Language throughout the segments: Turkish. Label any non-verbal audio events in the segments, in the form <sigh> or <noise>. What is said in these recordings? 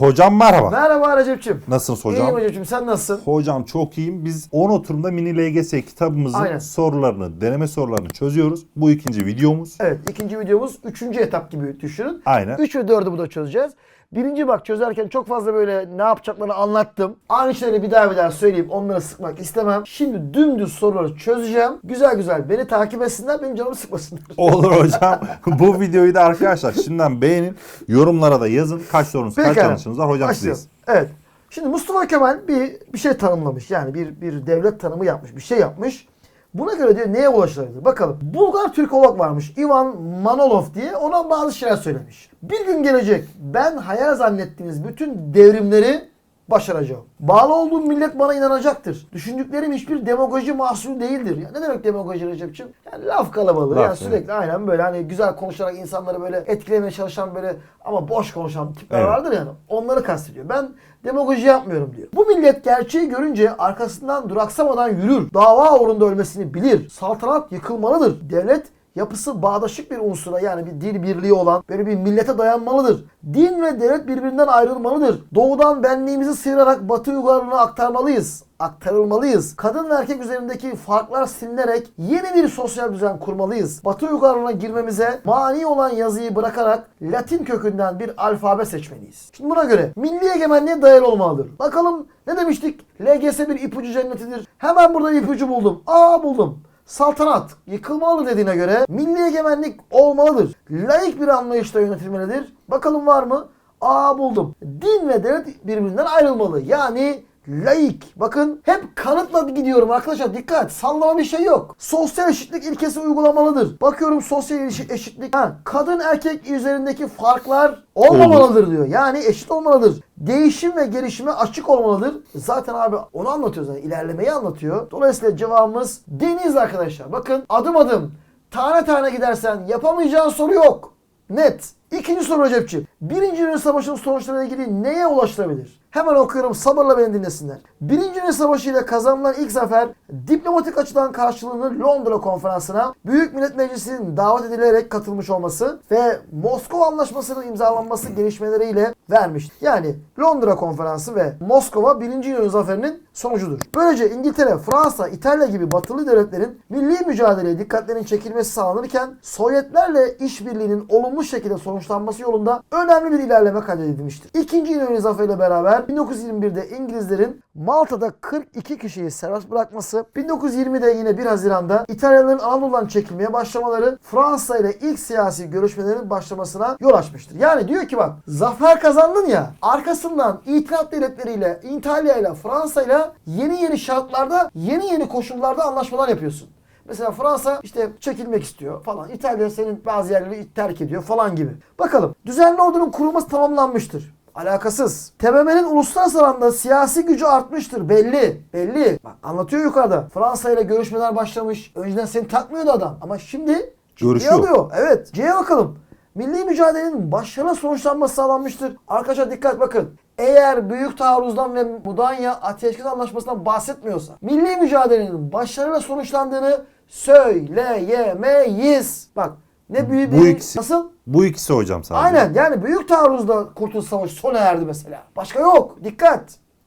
Hocam merhaba. Merhaba Recep'ciğim. Nasılsınız hocam? İyiyim Recep'ciğim sen nasılsın? Hocam çok iyiyim. Biz 10 oturumda mini LGS kitabımızın Aynen. sorularını, deneme sorularını çözüyoruz. Bu ikinci videomuz. Evet ikinci videomuz üçüncü etap gibi düşünün. Aynen. 3 ve 4'ü burada çözeceğiz. Birinci bak çözerken çok fazla böyle ne yapacaklarını anlattım. Aynı şeyleri bir daha bir daha söyleyip onları sıkmak istemem. Şimdi dümdüz soruları çözeceğim. Güzel güzel beni takip etsinler benim canımı sıkmasınlar. <laughs> Olur hocam. Bu videoyu da arkadaşlar şimdiden beğenin. Yorumlara da yazın. Kaç sorunuz, kaç Pekala. yanlışınız var. Hocam Başlayalım. siz. Evet. Şimdi Mustafa Kemal bir bir şey tanımlamış. Yani bir bir devlet tanımı yapmış. Bir şey yapmış. Buna göre diyor neye ulaşılabilir? Bakalım. Bulgar Türkolog varmış. Ivan Manolov diye ona bazı şeyler söylemiş. Bir gün gelecek ben hayal zannettiğiniz bütün devrimleri başaracağım. Bağlı olduğum millet bana inanacaktır. Düşündüklerim hiçbir demagoji mahsulü değildir. Ya ne demek demagoji Recep'ciğim? Yani laf kalabalığı. Laf, yani sürekli aynen böyle hani güzel konuşarak insanları böyle etkilemeye çalışan böyle ama boş konuşan tipler Evet. vardır yani. Onları kastediyor. Ben demagoji yapmıyorum diyor. Bu millet gerçeği görünce arkasından duraksamadan yürür. Dava uğrunda ölmesini bilir. Saltanat yıkılmalıdır. Devlet yapısı bağdaşık bir unsura yani bir dil birliği olan böyle bir millete dayanmalıdır. Din ve devlet birbirinden ayrılmalıdır. Doğudan benliğimizi sıyırarak batı uygarlığına aktarmalıyız. Aktarılmalıyız. Kadın ve erkek üzerindeki farklar silinerek yeni bir sosyal düzen kurmalıyız. Batı uygarlığına girmemize mani olan yazıyı bırakarak Latin kökünden bir alfabe seçmeliyiz. Şimdi buna göre milli egemenliğe dayalı olmalıdır. Bakalım ne demiştik? LGS bir ipucu cennetidir. Hemen burada bir ipucu buldum. Aa buldum. Saltanat yıkılmalı dediğine göre milli egemenlik olmalıdır. Laik bir anlayışla yönetilmelidir. Bakalım var mı? Aa buldum. Din ve devlet birbirinden ayrılmalı. Yani laik. Bakın hep kanıtla gidiyorum arkadaşlar dikkat. Sallama bir şey yok. Sosyal eşitlik ilkesi uygulamalıdır. Bakıyorum sosyal eşi- eşitlik. Ha, kadın erkek üzerindeki farklar olmamalıdır diyor. Yani eşit olmalıdır. Değişim ve gelişime açık olmalıdır. Zaten abi onu anlatıyor zaten. ilerlemeyi anlatıyor. Dolayısıyla cevabımız deniz arkadaşlar. Bakın adım adım tane tane gidersen yapamayacağın soru yok. Net. İkinci soru Recep'ciğim. Birinci Dünya Savaşı'nın sonuçlarıyla ilgili neye ulaşılabilir? Hemen okuyorum sabırla beni dinlesinler. Birinci Dünya Savaşı ile kazanılan ilk zafer diplomatik açıdan karşılığını Londra konferansına Büyük Millet Meclisi'nin davet edilerek katılmış olması ve Moskova Anlaşması'nın imzalanması gelişmeleriyle vermiştir. Yani Londra konferansı ve Moskova birinci Dünya Zaferi'nin sonucudur. Böylece İngiltere, Fransa, İtalya gibi batılı devletlerin milli mücadeleye dikkatlerinin çekilmesi sağlanırken Sovyetlerle işbirliğinin olumlu şekilde sonuçlanması yolunda önemli bir ilerleme kaydedilmiştir. İkinci İnönü Zaferi ile beraber 1921'de İngilizlerin Malta'da 42 kişiyi serbest bırakması, 1920'de yine 1 Haziran'da İtalyanların Anadolu'dan çekilmeye başlamaları Fransa ile ilk siyasi görüşmelerin başlamasına yol açmıştır. Yani diyor ki bak zafer kazandın ya arkasından itilaf devletleriyle İtalya ile Fransa ile yeni yeni şartlarda yeni yeni koşullarda anlaşmalar yapıyorsun. Mesela Fransa işte çekilmek istiyor falan. İtalya senin bazı yerleri terk ediyor falan gibi. Bakalım düzenli ordunun kurulması tamamlanmıştır. Alakasız. TBMM'nin uluslararası alanda siyasi gücü artmıştır. Belli. Belli. Bak anlatıyor yukarıda. Fransa ile görüşmeler başlamış. Önceden seni takmıyordu adam. Ama şimdi Görüşüyor. alıyor. Evet. C'ye bakalım. Milli mücadelenin başarılı sonuçlanması sağlanmıştır. Arkadaşlar dikkat bakın. Eğer Büyük Taarruz'dan ve Mudanya Ateşkes Anlaşması'ndan bahsetmiyorsa milli mücadelenin başarıyla sonuçlandığını söyleyemeyiz. Bak ne büyük Bu bir... ikisi- Nasıl? Bu ikisi hocam sadece. Aynen yani Büyük Taarruz'da Kurtuluş Savaşı sona erdi mesela. Başka yok. Dikkat.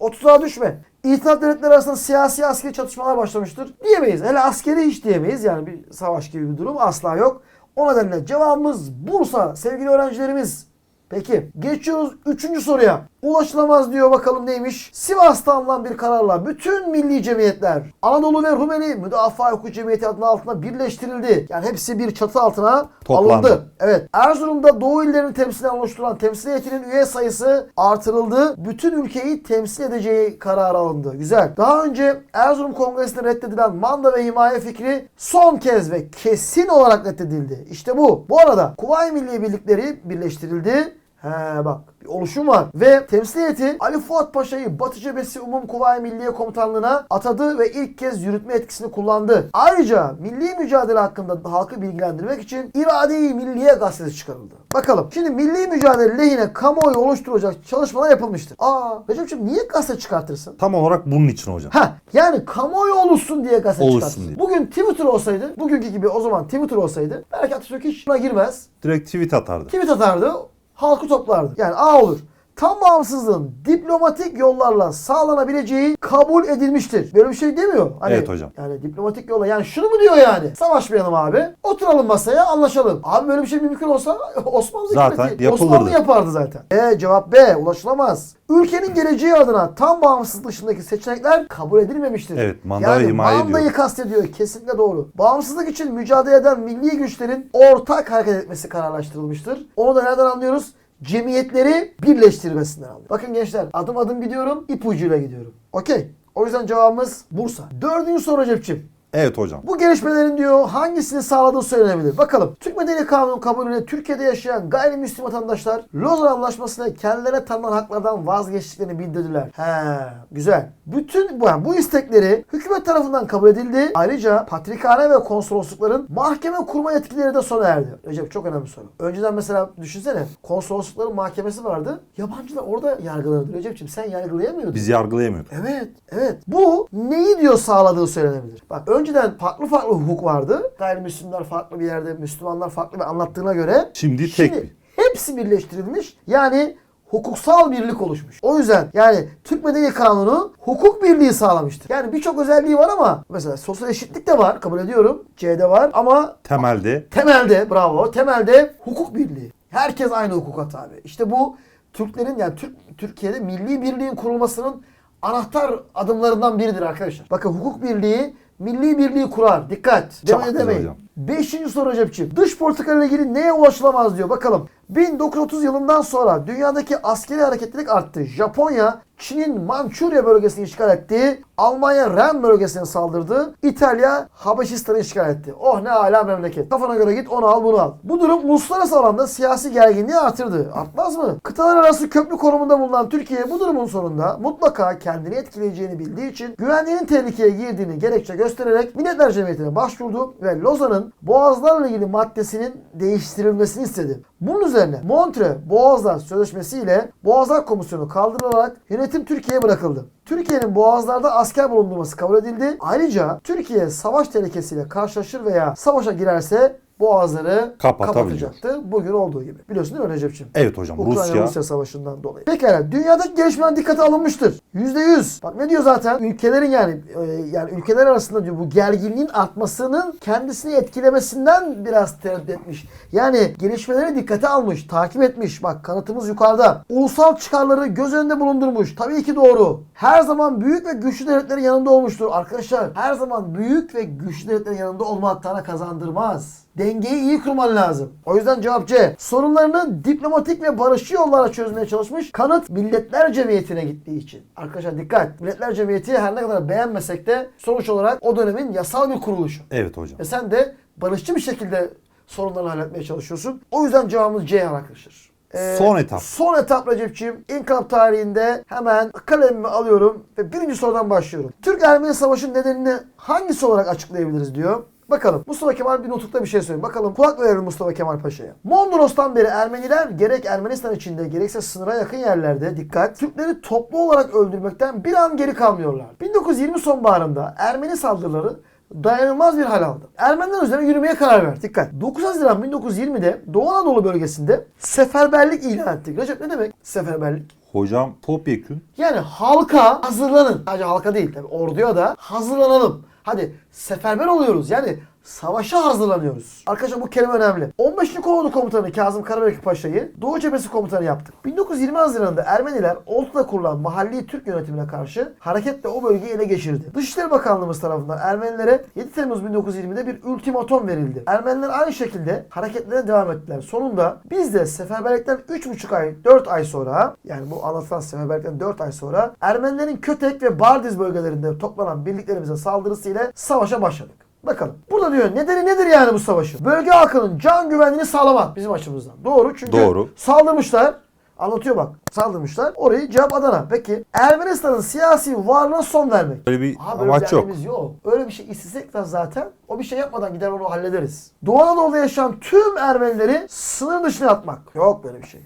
30'a düşme. İtilaf devletleri arasında siyasi askeri çatışmalar başlamıştır. Diyemeyiz. Hele askeri hiç diyemeyiz. Yani bir savaş gibi bir durum asla yok. O nedenle cevabımız Bursa sevgili öğrencilerimiz. Peki geçiyoruz 3. soruya. Ulaşılamaz diyor bakalım neymiş. Sivas'ta alınan bir kararla bütün milli cemiyetler Anadolu ve Rumeli Müdafaa Hukuk Cemiyeti adının altına birleştirildi. Yani hepsi bir çatı altına Toplandı. alındı. Evet. Erzurum'da Doğu illerini temsilen oluşturulan temsil heyetinin üye sayısı artırıldı. Bütün ülkeyi temsil edeceği kararı alındı. Güzel. Daha önce Erzurum Kongresi'nde reddedilen manda ve himaye fikri son kez ve kesin olarak reddedildi. İşte bu. Bu arada Kuvayi Milli Birlikleri birleştirildi. He bak bir oluşum var. Ve temsil heyeti Ali Fuat Paşa'yı Batı Cephesi Umum Kuvayi Milliye Komutanlığı'na atadı ve ilk kez yürütme etkisini kullandı. Ayrıca milli mücadele hakkında halkı bilgilendirmek için İrade-i Milliye gazetesi çıkarıldı. Bakalım. Şimdi milli mücadele lehine kamuoyu oluşturacak çalışmalar yapılmıştır. Aa Recep'ciğim niye gazete çıkartırsın? Tam olarak bunun için hocam. Ha yani kamuoyu oluşsun diye gazete Oluşsun çıkartırsın. diye. Bugün Twitter olsaydı, bugünkü gibi o zaman Twitter olsaydı belki Atatürk hiç buna girmez. Direkt tweet atardı. Tweet atardı, halkı toplardı. Yani A olur. Tam bağımsızlığın diplomatik yollarla sağlanabileceği kabul edilmiştir. Böyle bir şey demiyor. Hani, Evet hocam. Yani diplomatik yolla yani şunu mu diyor yani? Savaşmayalım abi. Oturalım masaya anlaşalım. Abi böyle bir şey mümkün olsa <laughs> Osmanlı Zaten yapılırdı. Osmanlı yapardı zaten. E cevap B ulaşılamaz. Ülkenin geleceği adına tam bağımsızlık dışındaki seçenekler kabul edilmemiştir. Evet, manda yani himaye mandayı ediyor. kastediyor. Kesinlikle doğru. Bağımsızlık için mücadele eden milli güçlerin ortak hareket etmesi kararlaştırılmıştır. Onu da nereden anlıyoruz? Cemiyetleri birleştirmesinden anlıyoruz. Bakın gençler adım adım gidiyorum, ipucuyla gidiyorum. Okey. O yüzden cevabımız Bursa. Dördüncü soru Recep'ciğim. Evet hocam. Bu gelişmelerin diyor hangisini sağladığı söylenebilir. Bakalım. Türk Medeni Kanunu kabulüyle Türkiye'de yaşayan gayrimüslim vatandaşlar Lozan Anlaşması'na kendilerine tanınan haklardan vazgeçtiklerini bildirdiler. He, güzel. Bütün bu, yani bu istekleri hükümet tarafından kabul edildi. Ayrıca patrikhane ve konsoloslukların mahkeme kurma yetkileri de sona erdi. Recep çok önemli soru. Önceden mesela düşünsene konsoloslukların mahkemesi vardı. Yabancılar orada yargılanırdı. Recep'ciğim sen yargılayamıyordun. Biz yargılayamıyorduk. Evet, evet. Bu neyi diyor sağladığı söylenebilir. Bak önceden farklı farklı hukuk vardı. Gayrimüslimler farklı bir yerde, Müslümanlar farklı bir anlattığına göre. Şimdi tek bir. hepsi birleştirilmiş. Yani hukuksal birlik oluşmuş. O yüzden yani Türk Medeni Kanunu hukuk birliği sağlamıştır. Yani birçok özelliği var ama mesela sosyal eşitlik de var kabul ediyorum. C'de var ama Temelde Temelde bravo. Temelde hukuk birliği. Herkes aynı hukuka tabi. İşte bu Türklerin yani Türk Türkiye'de milli birliğin kurulmasının anahtar adımlarından biridir arkadaşlar. Bakın hukuk birliği milli birliği kurar. Dikkat. Çok Demeyin güzel demeyin. hocam. Beşinci soru Recep'ciğim. Dış politika ile ilgili neye ulaşılamaz diyor. Bakalım. 1930 yılından sonra dünyadaki askeri hareketlilik arttı. Japonya Çin'in Mançurya bölgesini işgal etti. Almanya Ren bölgesine saldırdı. İtalya Habeşistan'ı işgal etti. Oh ne ala memleket. Kafana göre git onu al bunu al. Bu durum uluslararası alanda siyasi gerginliği artırdı. Artmaz mı? Kıtalar arası köprü konumunda bulunan Türkiye bu durumun sonunda mutlaka kendini etkileyeceğini bildiği için güvenliğinin tehlikeye girdiğini gerekçe göstererek Milletler Cemiyeti'ne başvurdu ve Lozan'ın boğazlarla ilgili maddesinin değiştirilmesini istedi. Bunun üzerine Montre Boğazlar Sözleşmesi ile Boğazlar Komisyonu kaldırılarak yönetim Türkiye'ye bırakıldı. Türkiye'nin boğazlarda asker bulundurması kabul edildi. Ayrıca Türkiye savaş tehlikesiyle karşılaşır veya savaşa girerse boğazları kapatacaktı. Bugün olduğu gibi. Biliyorsun değil mi Recep'ciğim? Evet hocam Ukrayna-Rusya Rusya savaşından dolayı. Pekala dünyadaki gelişmeler dikkate alınmıştır. %100. Bak ne diyor zaten? Ülkelerin yani e, yani ülkeler arasında diyor bu gerginliğin artmasının kendisini etkilemesinden biraz tereddüt etmiş. Yani gelişmeleri dikkate almış, takip etmiş. Bak kanıtımız yukarıda. Ulusal çıkarları göz önünde bulundurmuş. Tabii ki doğru. Her zaman büyük ve güçlü devletlerin yanında olmuştur. Arkadaşlar her zaman büyük ve güçlü devletlerin yanında olmak sana kazandırmaz. Dengeyi iyi kurman lazım. O yüzden cevap C. Sorunlarını diplomatik ve barışçı yollara çözmeye çalışmış. Kanıt Milletler Cemiyeti'ne gittiği için. Arkadaşlar dikkat. Milletler Cemiyeti her ne kadar beğenmesek de sonuç olarak o dönemin yasal bir kuruluşu. Evet hocam. Ve sen de barışçı bir şekilde sorunları halletmeye çalışıyorsun. O yüzden cevabımız C arkadaşlar. Ee, Son etap. Son etap Recep'ciğim. İnkılap tarihinde hemen kalemimi alıyorum ve birinci sorudan başlıyorum. Türk-Ermeni Savaşı'nın nedenini hangisi olarak açıklayabiliriz diyor. Bakalım Mustafa Kemal bir nutukta bir şey söylüyor. Bakalım kulak verelim Mustafa Kemal Paşa'ya. Mondros'tan beri Ermeniler gerek Ermenistan içinde gerekse sınıra yakın yerlerde dikkat Türkleri toplu olarak öldürmekten bir an geri kalmıyorlar. 1920 sonbaharında Ermeni saldırıları dayanılmaz bir hal aldı. Ermeniler üzerine yürümeye karar verdi. Dikkat. 9 Haziran 1920'de Doğu Anadolu bölgesinde seferberlik ilan ettik. Recep ne demek seferberlik? Hocam topyekün Yani halka hazırlanın. Sadece halka değil tabii orduya da hazırlanalım. Hadi seferber oluyoruz. Yani savaşa hazırlanıyoruz. Arkadaşlar bu kelime önemli. 15. Kolordu Komutanı Kazım Karabekir Paşa'yı Doğu Cephesi Komutanı yaptık. 1920 Haziran'da Ermeniler Oltu'da kurulan mahalli Türk yönetimine karşı hareketle o bölgeyi ele geçirdi. Dışişleri Bakanlığımız tarafından Ermenilere 7 Temmuz 1920'de bir ultimatom verildi. Ermeniler aynı şekilde hareketlere devam ettiler. Sonunda biz de seferberlikten 3,5 ay 4 ay sonra yani bu anlatılan seferberlikten 4 ay sonra Ermenilerin Kötek ve Bardiz bölgelerinde toplanan birliklerimize saldırısıyla savaşa başladık. Bakalım. Burada diyor nedeni nedir yani bu savaşın? Bölge halkının can güvenliğini sağlamak bizim açımızdan. Doğru çünkü Doğru. saldırmışlar. Anlatıyor bak. Saldırmışlar. Orayı cevap Adana. Peki Ermenistan'ın siyasi varlığına son vermek. öyle bir Abi öyle amaç bir yok. yok. Öyle bir şey istesek de zaten o bir şey yapmadan gider onu hallederiz. Doğu Anadolu'da yaşayan tüm Ermenileri sınır dışına atmak. Yok böyle bir şey.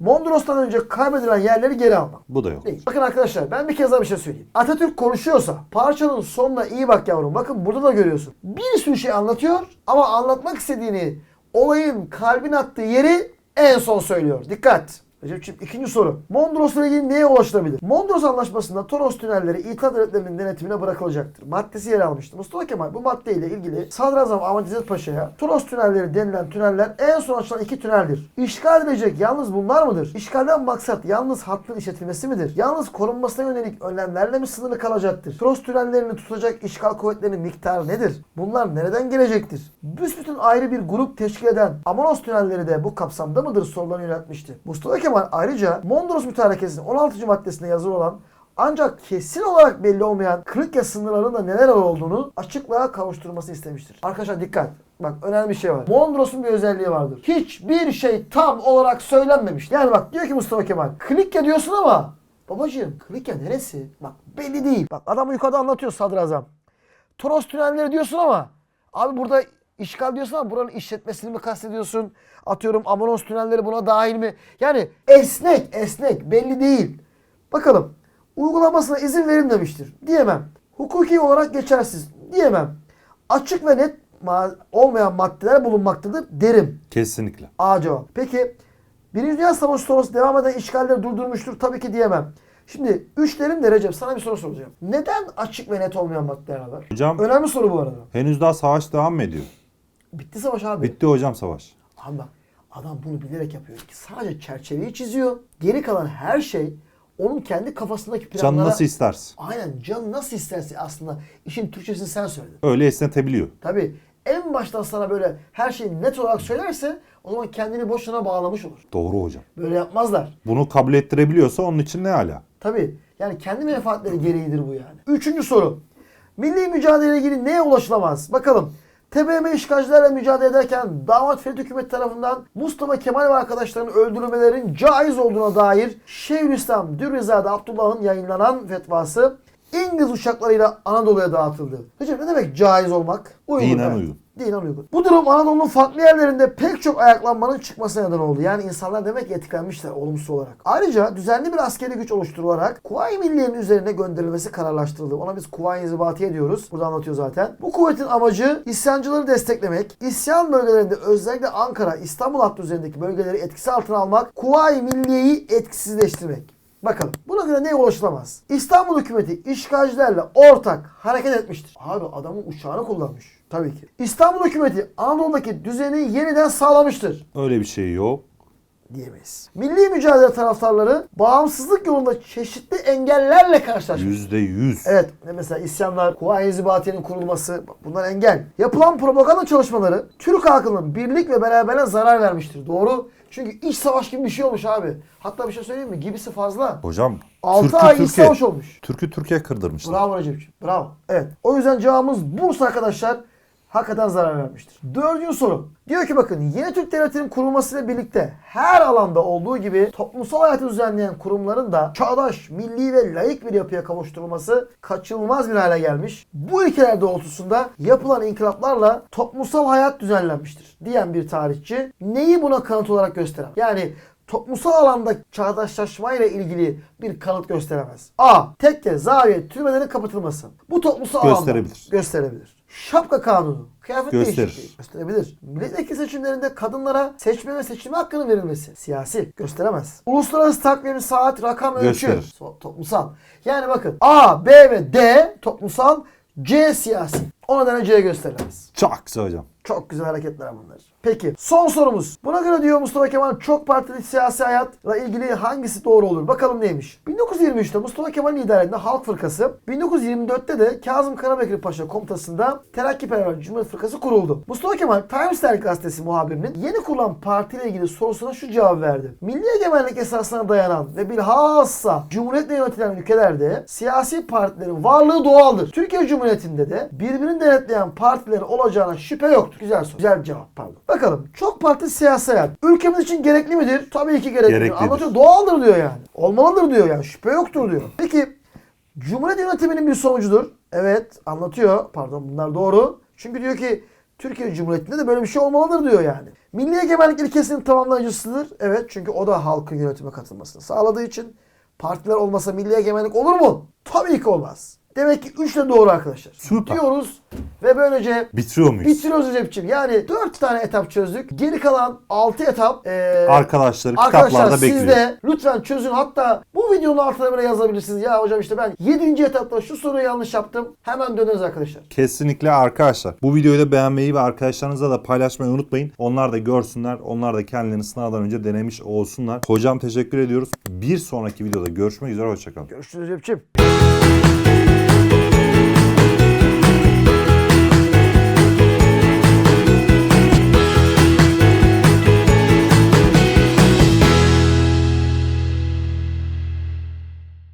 Mondros'tan önce kaybedilen yerleri geri almak. Bu da yok. Değil. Bakın arkadaşlar ben bir kez daha bir şey söyleyeyim. Atatürk konuşuyorsa parçanın sonuna iyi bak yavrum. Bakın burada da görüyorsun. Bir sürü şey anlatıyor ama anlatmak istediğini olayın kalbin attığı yeri en son söylüyor. Dikkat. Recep'ciğim ikinci soru. Mondros'la ilgili neye ulaşılabilir? Mondros Anlaşması'nda Toros tünelleri İttihat Devletleri'nin denetimine bırakılacaktır. Maddesi yer almıştı. Mustafa Kemal bu maddeyle ilgili Sadrazam Ahmet Paşa'ya Toros tünelleri denilen tüneller en son açılan iki tüneldir. İşgal edilecek yalnız bunlar mıdır? İşgalden maksat yalnız hattın işletilmesi midir? Yalnız korunmasına yönelik önlemlerle mi sınırlı kalacaktır? Toros tünellerini tutacak işgal kuvvetlerinin miktarı nedir? Bunlar nereden gelecektir? Büsbütün ayrı bir grup teşkil eden Amanos tünelleri de bu kapsamda mıdır sorularını yöneltmişti. Mustafa Kemal ayrıca Mondros Mütarekesi'nin 16. maddesinde yazılı olan ancak kesin olarak belli olmayan Kırıkya sınırlarının neler olduğunu açıklığa kavuşturulması istemiştir. Arkadaşlar dikkat. Bak önemli bir şey var. Mondros'un bir özelliği vardır. Hiçbir şey tam olarak söylenmemiş. Yani bak diyor ki Mustafa Kemal. Klikya diyorsun ama babacığım Klikya neresi? Bak belli değil. Bak adam yukarıda anlatıyor sadrazam. Toros tünelleri diyorsun ama abi burada işgal diyorsun ama buranın işletmesini mi kastediyorsun? Atıyorum Amanos tünelleri buna dahil mi? Yani esnek esnek belli değil. Bakalım uygulamasına izin verilmemiştir diyemem. Hukuki olarak geçersiz diyemem. Açık ve net ma- olmayan maddeler bulunmaktadır derim. Kesinlikle. A cevap. Peki Birinci Dünya Savaşı sonrası devam eden işgalleri durdurmuştur tabii ki diyemem. Şimdi üç derim de Recep sana bir soru soracağım. Neden açık ve net olmayan maddeler var? Hocam Önemli soru bu arada. henüz daha savaş devam mı ediyor? Bitti savaş abi. Bitti hocam savaş. Abi bak adam bunu bilerek yapıyor. ki Sadece çerçeveyi çiziyor. Geri kalan her şey onun kendi kafasındaki planlara... Can nasıl istersin? Aynen can nasıl isterse aslında işin Türkçesini sen söyledin. Öyle esnetebiliyor. Tabii en baştan sana böyle her şeyi net olarak söylerse o zaman kendini boşuna bağlamış olur. Doğru hocam. Böyle yapmazlar. Bunu kabul ettirebiliyorsa onun için ne hala? Tabii yani kendi menfaatleri gereğidir bu yani. Üçüncü soru. Milli mücadele ilgili neye ulaşılamaz? Bakalım. TBMM işgalcilerle mücadele ederken damat Ferit hükümeti tarafından Mustafa Kemal ve arkadaşlarının öldürülmelerin caiz olduğuna dair Şeyhülislam Dürrizade Abdullah'ın yayınlanan fetvası İngiliz uçaklarıyla Anadolu'ya dağıtıldı. Hocam ne demek caiz olmak? Uygun. Dinen evet. uygun. Dinen uygun. Bu durum Anadolu'nun farklı yerlerinde pek çok ayaklanmanın çıkmasına neden oldu. Yani insanlar demek ki etkilenmişler olumsuz olarak. Ayrıca düzenli bir askeri güç oluşturularak Kuvayi Milliye'nin üzerine gönderilmesi kararlaştırıldı. Ona biz Kuvayi İnzibatiye diyoruz. Burada anlatıyor zaten. Bu kuvvetin amacı isyancıları desteklemek, isyan bölgelerinde özellikle Ankara, İstanbul hattı üzerindeki bölgeleri etkisi altına almak, Kuvayi Milliye'yi etkisizleştirmek. Bakalım. Buna göre neye ulaşılamaz? İstanbul hükümeti işgalcilerle ortak hareket etmiştir. Abi adamın uçağını kullanmış. Tabii ki. İstanbul hükümeti Anadolu'daki düzeni yeniden sağlamıştır Öyle bir şey yok. diyemeyiz. Milli mücadele taraftarları bağımsızlık yolunda çeşitli engellerle karşılaşmış. Yüzde yüz. Evet mesela isyanlar, Kuvayi İnzibatiye'nin kurulması bunlar engel. Yapılan propaganda çalışmaları Türk halkının birlik ve beraberliğine zarar vermiştir. Doğru. Çünkü iç savaş gibi bir şey olmuş abi. Hatta bir şey söyleyeyim mi? Gibisi fazla. Hocam 6 Türk'ü ay iç Türkiye, savaş olmuş. Türk'ü Türkiye kırdırmışlar. Bravo Recep'ciğim. Bravo. Evet. O yüzden cevabımız Bursa arkadaşlar. Hakikaten zarar vermiştir. Dördüncü soru. Diyor ki bakın yeni Türk Devleti'nin kurulmasıyla birlikte her alanda olduğu gibi toplumsal hayatı düzenleyen kurumların da çağdaş, milli ve layık bir yapıya kavuşturulması kaçınılmaz bir hale gelmiş. Bu ilkeler doğrultusunda yapılan inkılaplarla toplumsal hayat düzenlenmiştir diyen bir tarihçi neyi buna kanıt olarak gösteren? Yani toplumsal alanda çağdaşlaşmayla ilgili bir kanıt gösteremez. A. Tekke, zaviye, türbelerin kapatılması. Bu toplumsal alanda Gösterebilir. Şapka kanunu, kıyafet Gösterir. değişikliği gösterebilir. Milletvekili seçimlerinde kadınlara seçme ve seçilme hakkının verilmesi siyasi gösteremez. Uluslararası takvim, saat, rakam, ölçü Gösterir. so- toplumsal. Yani bakın A, B ve D toplumsal, C siyasi. O nedenle C gösterilemez. Çok güzel hocam. Çok güzel hareketler bunlar. Peki son sorumuz. Buna göre diyor Mustafa Kemal çok partili siyasi hayatla ilgili hangisi doğru olur? Bakalım neymiş? 1923'te Mustafa Kemal liderliğinde Halk Fırkası, 1924'te de Kazım Karabekir Paşa komutasında Terakkiperver Cumhuriyet Fırkası kuruldu. Mustafa Kemal Times Dergi gazetesi muhabirinin yeni kurulan partiyle ilgili sorusuna şu cevap verdi. Milli egemenlik esasına dayanan ve bilhassa Cumhuriyetle yönetilen ülkelerde siyasi partilerin varlığı doğaldır. Türkiye Cumhuriyeti'nde de birbirini denetleyen partilerin olacağına şüphe yoktur. Güzel soru. Güzel cevap pardon. Bakalım çok parti siyasi hayat ülkemiz için gerekli midir? Tabii ki gereklidir. Gereklidir. Anlatıyor doğaldır diyor yani. Olmalıdır diyor yani. Şüphe yoktur diyor. Peki Cumhuriyet yönetiminin bir sonucudur. Evet anlatıyor. Pardon bunlar doğru. Çünkü diyor ki Türkiye Cumhuriyeti'nde de böyle bir şey olmalıdır diyor yani. Milli egemenlik ilkesinin tamamlayıcısıdır. Evet çünkü o da halkın yönetime katılmasını sağladığı için partiler olmasa milli egemenlik olur mu? Tabii ki olmaz. Demek ki 3 de doğru arkadaşlar. Süper. Diyoruz ve böylece Bitiriyor muyuz? bitiriyoruz Recep'ciğim. Yani 4 tane etap çözdük. Geri kalan 6 etap e, Arkadaşlar kitaplarda siz bekliyor. de lütfen çözün. Hatta bu videonun altına böyle yazabilirsiniz. Ya hocam işte ben 7. etapta şu soruyu yanlış yaptım. Hemen döneriz arkadaşlar. Kesinlikle arkadaşlar. Bu videoyu da beğenmeyi ve arkadaşlarınızla da paylaşmayı unutmayın. Onlar da görsünler. Onlar da kendilerini sınavdan önce denemiş olsunlar. Hocam teşekkür ediyoruz. Bir sonraki videoda görüşmek üzere. Hoşçakalın. Görüşürüz Recep'ciğim.